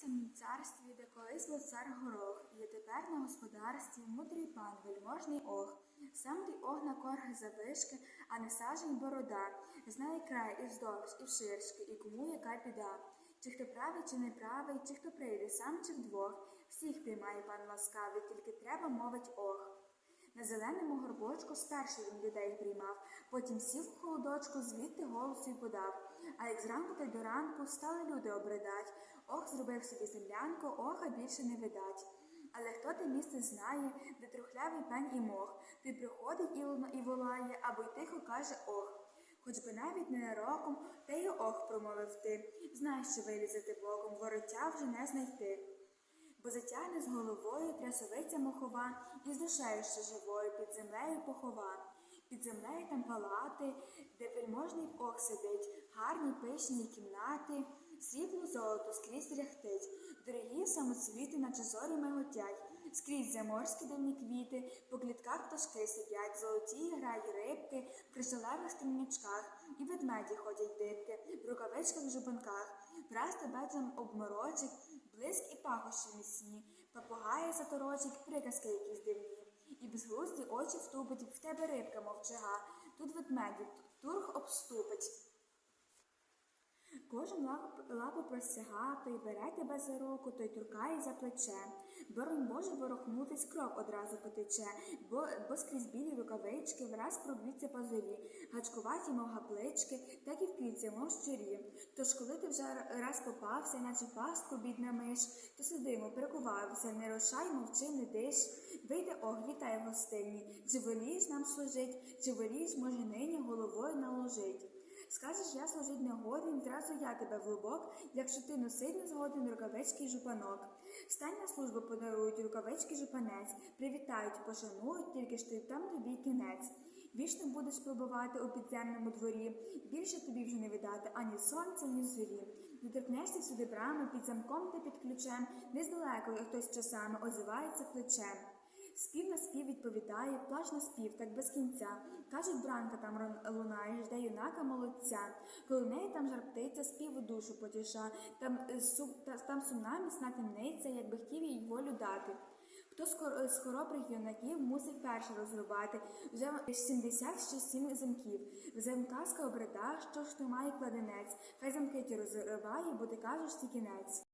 самім царстві, де колись був цар горох, є тепер на господарстві мудрий пан, вельможний ох. Сам ти ох на корги завишки, а не сажень борода. Знає край і вздовж, і вширшки, і кому яка біда. Чи хто правий, чи не правий, чи хто прийде сам чи вдвох. Всіх приймає пан ласкавий, тільки треба мовить ох. На зеленому горбочку спершу він людей приймав, потім сів у холодочку, звідти голосу й подав. А як зранку та й до ранку стали люди обридать. Ох, зробив собі землянку, оха більше не видать. Але хто те місце знає, де трухлявий пень і мох, той приходить і, волає, або й тихо каже ох. Хоч би навіть ненароком, та й ох промовив ти. Знаєш, що вилізати боком, вороття вже не знайти. Бо затягне з головою трясовиця мохова, і з душею ще живою під землею похова. Під землею там палати, де вельможний ох сидить, гарні пишні кімнати, срібло золото скрізь ряхтить, дорогі самоцвіти, наче зорі миготять, скрізь заморські дивні квіти, по клітках пташки сидять, золоті грають рибки, в кришталевих стрімнячках, і ведмеді ходять дитки, в рукавичках жупанках, враз тебе там обморочить, блиск і пахощі міцні, папугаї заторочить, приказки якісь дивні. І безглузді очі втупить, в тебе рибка мовчага, тут ведмеді, тург обступить. Кожен лапу, лапу простяга, бере тебе за руку, той туркає за плече. Боронь Боже, ворохнутись кров одразу потече, бо, бо скрізь білі рукавички враз проб'ються пазурі, гачкуваті, мов гаплички, так і вп'ються, мов щурі. Тож, коли ти вже раз попався, наче пастку бідна миш, то сидимо, перекувався, не рушай, мовчи, не диш. Вийде ох, вітай гостині, чи волієш нам служить, чи волієш, може, нині головою наложить. Скажеш, я служить не годен, зразу я тебе в лубок, якщо ти носить не згоден рукавички й жупанок. Стань на службу подарують рукавички жупанець, привітають, пошанують, тільки ж ти там тобі кінець. Вічно будеш пробувати у підземному дворі, більше тобі вже не видати ані сонця, ні зорі. Доторкнешся сюди брами під замком та під ключем, не здалеко, як хтось часами озивається плечем. Спів на спів відповідає, плач на спів, так без кінця. Кажуть, бранка там лунає, жде юнака молодця. Коли неї там жар птиця, спів у душу потіша. Там, е, сум, та, там сумна міцна темниця, якби хотів їй волю дати. Хто з хоробрих юнаків мусить перше розрубати, вже 77 замків. Замказка обрида, що ж то має кладенець. Хай замки ті розриває, бо ти кажеш ті кінець.